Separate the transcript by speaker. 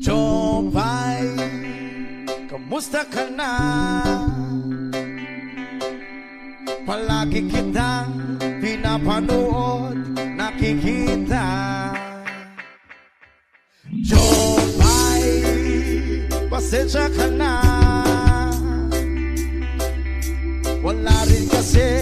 Speaker 1: Jopay, kamusta ka na? Palagi kitang pinapanood, nakikita Jopay, pasensya ka na Wala rin kasi